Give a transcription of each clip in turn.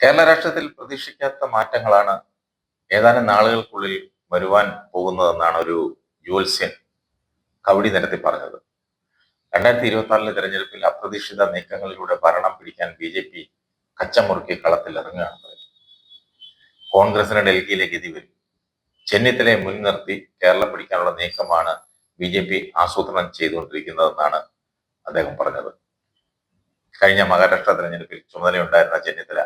കേരള രാഷ്ട്രീയത്തിൽ പ്രതീക്ഷിക്കാത്ത മാറ്റങ്ങളാണ് ഏതാനും നാളുകൾക്കുള്ളിൽ വരുവാൻ പോകുന്നതെന്നാണ് ഒരു ജ്യോത്സ്യൻ കവടി നിരത്തി പറഞ്ഞത്. രണ്ടായിരത്തി ഇരുപത്തിനാലിലെ തെരഞ്ഞെടുപ്പിൽ അപ്രതീക്ഷിത നീക്കങ്ങളിലൂടെ ഭരണം പിടിക്കാൻ ബി ജെ പി കച്ചമുറുക്കി കളത്തിൽ ഇറങ്ങുകയാണ്. കോൺഗ്രസിന് ഡൽഹിയിലെ ഗതി വരും. ചെന്നിത്തലയെ മുൻനിർത്തി കേരളം പിടിക്കാനുള്ള നീക്കമാണ് ബി ജെ പി ആസൂത്രണം ചെയ്തുകൊണ്ടിരിക്കുന്നതെന്നാണ് അദ്ദേഹം പറഞ്ഞത്. കഴിഞ്ഞ മഹാരാഷ്ട്ര തെരഞ്ഞെടുപ്പിൽ ചുമതലയുണ്ടായിരുന്ന ചെന്നിത്തല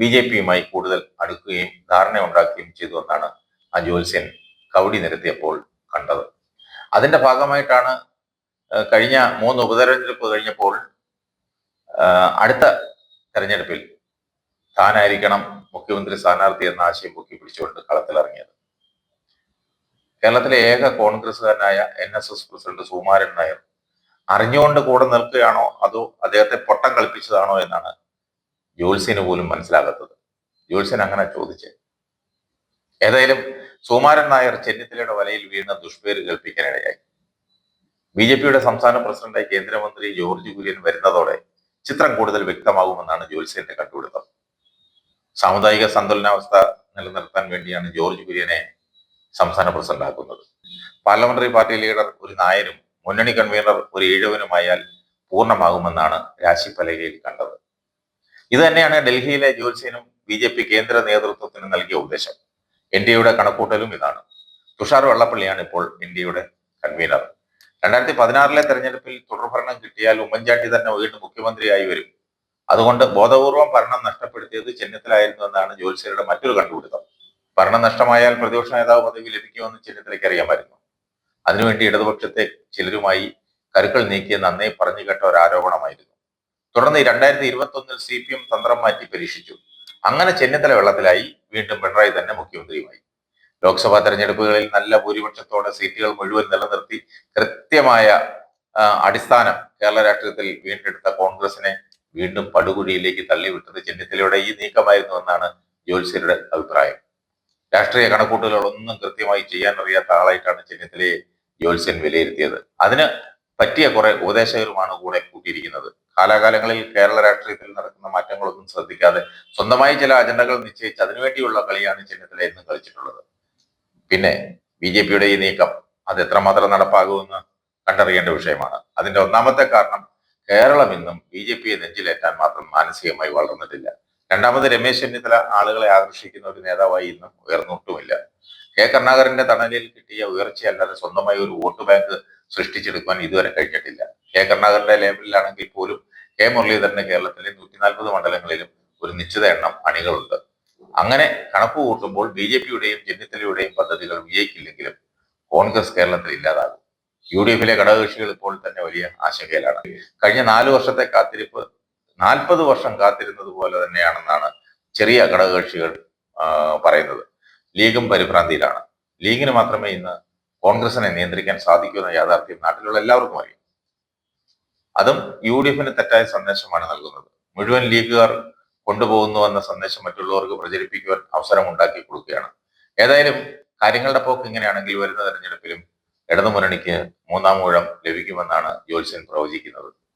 ബി ജെ പിയുമായി കൂടുതൽ അടുക്കുകയും ധാരണ ഉണ്ടാക്കുകയും ചെയ്തു എന്നാണ് ആ ജ്യോത്സ്യൻ കവടി നിരത്തിയപ്പോൾ കണ്ടത്. അതിന്റെ ഭാഗമായിട്ടാണ് കഴിഞ്ഞ മൂന്ന് ഉപതെരഞ്ഞെടുപ്പ് കഴിഞ്ഞപ്പോൾ അടുത്ത തെരഞ്ഞെടുപ്പിൽ താനായിരിക്കണം മുഖ്യമന്ത്രി സ്ഥാനാർത്ഥി എന്ന ആശയം പൊക്കി പിടിച്ചുകൊണ്ട് കളത്തിലിറങ്ങിയത് കേരളത്തിലെ ഏക കോൺഗ്രസ്സുകാരനായ N S S president Sukumaran Nair അറിഞ്ഞുകൊണ്ട് കൂടെ നിൽക്കുകയാണോ അതോ അദ്ദേഹത്തെ പൊട്ടം കളിപ്പിച്ചതാണോ എന്നാണ് ജ്യോത്സ്യന് പോലും മനസ്സിലാകാത്തത്. ജ്യോത്സ്യൻ അങ്ങനെ ചോദിച്ച്. ഏതായാലും സോമാരൻ നായർ ചെന്നിത്തലയുടെ വലയിൽ വീണ ദുഷ്പേര് കേൾപ്പിക്കാനിടയായി. ബി ജെ പിയുടെ സംസ്ഥാന പ്രസിഡന്റായി കേന്ദ്രമന്ത്രി ജോർജ് കുര്യൻ വരുന്നതോടെ ചിത്രം കൂടുതൽ വ്യക്തമാകുമെന്നാണ് ജ്യോത്സ്യന്റെ കണ്ടുപിടുത്തം. സാമുദായിക സന്തുലനാവസ്ഥ നിലനിർത്താൻ വേണ്ടിയാണ് ജോർജ് കുര്യനെ സംസ്ഥാന പ്രസിഡന്റ് ആക്കുന്നത് പാർലമെന്ററി പാർട്ടി ലീഡർ ഒരു നായരും മുന്നണി കൺവീനർ ഒരു ഈഴവനുമായാൽ പൂർണമാകുമെന്നാണ് രാശിപ്പലകയിൽ കണ്ടത്. ഇത് തന്നെയാണ് ഡൽഹിയിലെ ജ്യോത്സ്യനും ബി ജെ പി കേന്ദ്ര നേതൃത്വത്തിന് നൽകിയ ഉപദേശം. എൻ ഡി എയുടെ കണക്കൂട്ടലും ഇതാണ്. തുഷാർ വെള്ളപ്പള്ളിയാണ് ഇപ്പോൾ എൻ ഡി എയുടെ കൺവീനർ രണ്ടായിരത്തി പതിനാറിലെ തെരഞ്ഞെടുപ്പിൽ തുടർഭരണം കിട്ടിയാൽ ഉമ്മൻചാണ്ടി തന്നെ വീണ്ടും മുഖ്യമന്ത്രിയായി വരും. അതുകൊണ്ട് ബോധപൂർവം ഭരണം നഷ്ടപ്പെടുത്തിയത് ചെന്നിത്തലായിരുന്നു എന്നാണ് ജ്യോത്സ്യരുടെ മറ്റൊരു കണ്ടുപിടുത്തം. ഭരണം നഷ്ടമായാൽ പ്രതിപക്ഷ നേതാവ് പദവി ലഭിക്കുമെന്ന് ചെന്നിത്തലയ്ക്ക് അറിയാമായിരുന്നു. അതിനുവേണ്ടി ഇടതുപക്ഷത്തെ ചിലരുമായി കരുക്കൾ നീക്കിയെന്ന് അന്നേ പറഞ്ഞു കേട്ട ഒരു ആരോപണമായിരുന്നു. തുടർന്ന് രണ്ടായിരത്തി ഇരുപത്തി ഒന്നിൽ സി പി എം തന്ത്രം മാറ്റി പരീക്ഷിച്ചു. അങ്ങനെ ചെന്നിത്തല വെള്ളത്തിലായി. വീണ്ടും പിണറായി തന്നെ മുഖ്യമന്ത്രിയുമായി. ലോക്സഭാ തെരഞ്ഞെടുപ്പുകളിൽ നല്ല ഭൂരിപക്ഷത്തോടെ സീറ്റുകൾ മുഴുവൻ നിലനിർത്തി കൃത്യമായ അടിസ്ഥാനം കേരള രാഷ്ട്രീയത്തിൽ വീണ്ടെടുത്ത കോൺഗ്രസിനെ വീണ്ടും പടുകുഴിയിലേക്ക് തള്ളിവിട്ടത് ചെന്നിത്തലയുടെ ഈ നീക്കമായിരുന്നു എന്നാണ് ജ്യോത്സ്യരുടെ അഭിപ്രായം. രാഷ്ട്രീയ കണക്കൂട്ടലുകളൊന്നും കൃത്യമായി ചെയ്യാൻ അറിയാത്ത ആളായിട്ടാണ് ചെന്നിത്തലയെ ജ്യോത്സ്യൻ വിലയിരുത്തിയത്. അതിന് പറ്റിയ കുറെ ഉപദേശകരുമാണ് കൂടെ കൂട്ടിയിരിക്കുന്നത്. കാലാകാലങ്ങളിൽ കേരള രാഷ്ട്രീയത്തിൽ നടക്കുന്ന മാറ്റങ്ങളൊന്നും ശ്രദ്ധിക്കാതെ സ്വന്തമായി ചില അജണ്ടകൾ നിശ്ചയിച്ച് അതിനുവേണ്ടിയുള്ള കളിയാണ് ചെന്നിത്തല എന്ന് കളിച്ചിട്ടുള്ളത്. പിന്നെ ബി ജെ പിയുടെ ഈ നീക്കം അത് എത്രമാത്രം നടപ്പാകുമെന്ന് കണ്ടറിയേണ്ട വിഷയമാണ്. അതിന്റെ ഒന്നാമത്തെ കാരണം കേരളം ഇന്നും ബി ജെ പിയെ നെഞ്ചിലേറ്റാൻ മാത്രം മാനസികമായി വളർന്നിട്ടില്ല. രണ്ടാമത് രമേശ് ചെന്നിത്തല ആളുകളെ ആകർഷിക്കുന്ന ഒരു നേതാവായി ഇന്നും ഉയർന്നിട്ടുമില്ല. കെ കരുണാകരന്റെ തണലിൽ കിട്ടിയ ഉയർച്ചയല്ലാതെ സ്വന്തമായി ഒരു വോട്ട് ബാങ്ക് സൃഷ്ടിച്ചെടുക്കുവാൻ ഇതുവരെ കഴിഞ്ഞിട്ടില്ല. കെ കരുണാകരന്റെ ലേബലിലാണെങ്കിൽ പോലും കെ മുരളീധരന് കേരളത്തിലെ നൂറ്റി നാൽപ്പത് മണ്ഡലങ്ങളിലും ഒരു നിശ്ചിത എണ്ണം അണികളുണ്ട്. അങ്ങനെ കണക്ക് കൂട്ടുമ്പോൾ ബി ജെ പിയുടെയും ചെന്നിത്തലയുടെയും പദ്ധതികൾ വിജയിക്കില്ലെങ്കിലും കോൺഗ്രസ് കേരളത്തിൽ ഇല്ലാതാകും. യു ഡി എഫിലെ ഘടകകക്ഷികൾ ഇപ്പോൾ തന്നെ വലിയ ആശങ്കയിലാണ്. കഴിഞ്ഞ നാല് വർഷത്തെ കാത്തിരിപ്പ് നാൽപ്പത് വർഷം കാത്തിരുന്നത് പോലെ തന്നെയാണെന്നാണ് ചെറിയ ഘടകകക്ഷികൾ പറയുന്നത്. ലീഗും പരിഭ്രാന്തിയിലാണ്. ലീഗിന് മാത്രമേ ഇന്ന് കോൺഗ്രസിനെ നിയന്ത്രിക്കാൻ സാധിക്കൂ എന്ന യാഥാർത്ഥ്യം നാട്ടിലുള്ള എല്ലാവർക്കും അറിയാം. അതും യു ഡി എഫിന് തെറ്റായ സന്ദേശമാണ് നൽകുന്നത്. മുഴുവൻ ലീഗുകാർ കൊണ്ടുപോകുന്നു എന്ന സന്ദേശം മറ്റുള്ളവർക്ക് പ്രചരിപ്പിക്കുവാൻ അവസരം ഉണ്ടാക്കി കൊടുക്കുകയാണ്. ഏതായാലും കാര്യങ്ങളുടെ പോക്ക് ഇങ്ങനെയാണെങ്കിൽ വരുന്ന തെരഞ്ഞെടുപ്പിലും ഇടതുമുന്നണിക്ക് മൂന്നാം ഊഴം ലഭിക്കുമെന്നാണ് ജ്യോത്സ്യൻ പ്രവചിക്കുന്നത്.